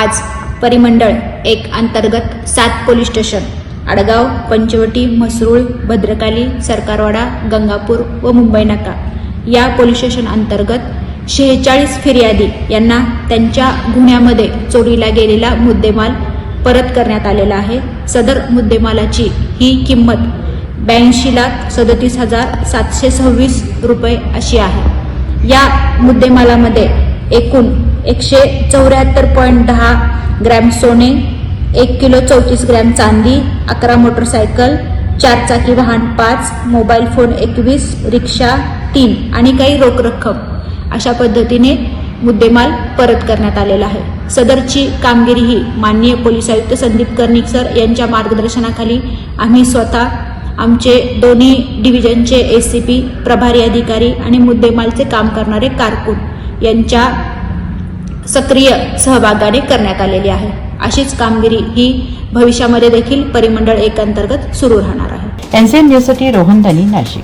आज परिमंडळ एक अंतर्गत सात पोलीस स्टेशन आडगाव पंचवटी म्हसरूळ भद्रकाली सरकारवाडा गंगापूर व मुंबई नाका. या पोलीस स्टेशन अंतर्गत शेहेचाळीस फिर्यादी यांना त्यांच्या गुन्ह्यामध्ये चोरीला गेलेला मुद्देमाल परत करण्यात आलेला आहे. सदर मुद्देमालाची ही किंमत ब्याऐंशी लाख सदतीस हजार सातशे सव्वीस रुपये अशी आहे. या मुद्देमालामध्ये एकूण एकशे चौऱ्याहत्तर पॉईंट दहा ग्रॅम सोने एक किलो चौतीस ग्रॅम चांदी अकरा मोटरसायकल चार चाकी वाहन पाच मोबाईल फोन एकवीस रिक्षा तीन आणि काही रोख रक्कम अशा पद्धतीने मुद्देमाल परत करण्यात आलेला आहे. सदरची कामगिरी ही माननीय पोलीस आयुक्त संदीप कर्णिक सर यांच्या मार्गदर्शनाखाली आम्ही स्वतः आमचे दोन्ही डिव्हिजनचे एस सी पी प्रभारी अधिकारी आणि मुद्देमालचे काम करणारे कारकून यांच्या सक्रिय सहभागाने करण्यात आलेली आहे. अशीच कामगिरी ही भविष्यामध्ये देखील परिमंडळ एक अंतर्गत सुरू राहणार आहे. एनसीएन न्यूजसाठी रोहन धनी नाशिक.